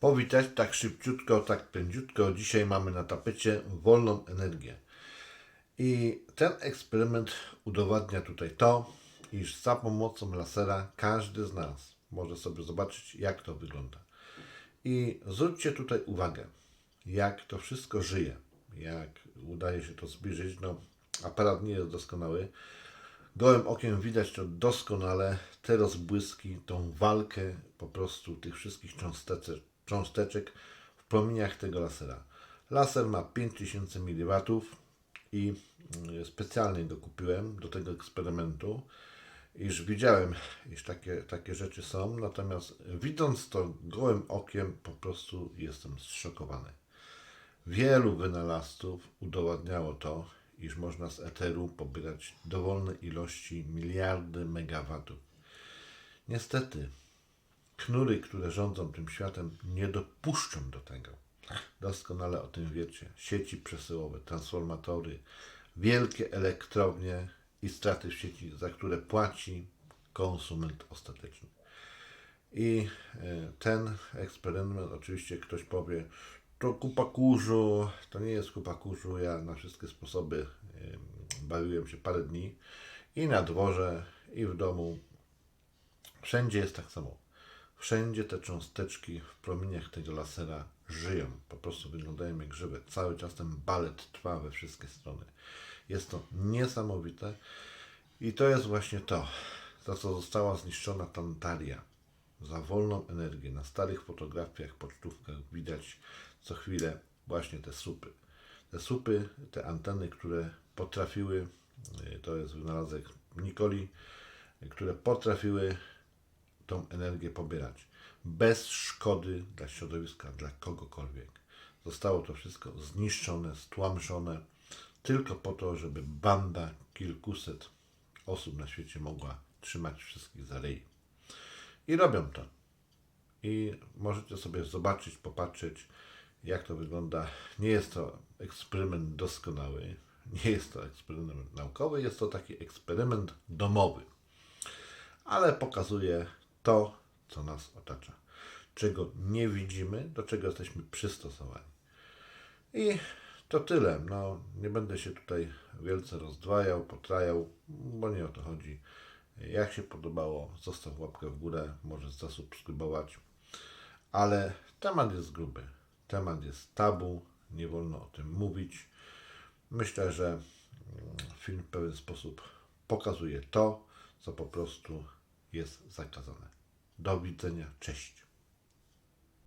powitać tak szybciutko, tak pędziutko. Dzisiaj mamy na tapecie wolną energię. I ten eksperyment udowadnia tutaj to, iż za pomocą lasera każdy z nas może sobie zobaczyć, jak to wygląda. I zwróćcie tutaj uwagę, jak to wszystko żyje, jak udaje się to zbliżyć. No, aparat nie jest doskonały. Gołym okiem widać to doskonale, te rozbłyski, tą walkę po prostu tych wszystkich cząsteczek, cząsteczek w promieniach tego lasera. Laser ma 5000 mW i mm, specjalnie go kupiłem do tego eksperymentu, iż widziałem, iż takie, takie rzeczy są, natomiast widząc to gołym okiem po prostu jestem zszokowany. Wielu wynalazców udowadniało to, iż można z eteru pobierać dowolne ilości miliardy megawatów. Niestety, knury, które rządzą tym światem, nie dopuszczą do tego. Doskonale o tym wiecie. Sieci przesyłowe, transformatory, wielkie elektrownie i straty w sieci, za które płaci konsument ostateczny. I e, ten eksperyment, oczywiście ktoś powie, to kupa kurzu, to nie jest kupa kurzu, ja na wszystkie sposoby em, bawiłem się parę dni i na dworze, i w domu. Wszędzie jest tak samo. Wszędzie te cząsteczki w promieniach tego lasera żyją. Po prostu wyglądają jak żywe. Cały czas ten balet trwa we wszystkie strony. Jest to niesamowite. I to jest właśnie to, za co została zniszczona Tantaria. Za wolną energię. Na starych fotografiach, pocztówkach widać co chwilę właśnie te słupy. Te słupy, te anteny, które potrafiły, y, to jest wynalazek Nikoli, y, które potrafiły tą energię pobierać bez szkody dla środowiska, dla kogokolwiek. Zostało to wszystko zniszczone, stłamszone tylko po to, żeby banda kilkuset osób na świecie mogła trzymać wszystkich za ryj. I robią to. I możecie sobie zobaczyć, popatrzeć, jak to wygląda. Nie jest to eksperyment doskonały, nie jest to eksperyment naukowy, jest to taki eksperyment domowy ale pokazuje to, co nas otacza, czego nie widzimy, do czego jesteśmy przystosowani. I to tyle. No, nie będę się tutaj wielce rozdwajał, potrajał, bo nie o to chodzi. Jak się podobało, zostaw łapkę w górę, możesz zasubskrybować. Ale temat jest gruby. Temat jest tabu, nie wolno o tym mówić. Myślę, że film w pewien sposób pokazuje to, co po prostu jest zakazane. Do widzenia, cześć.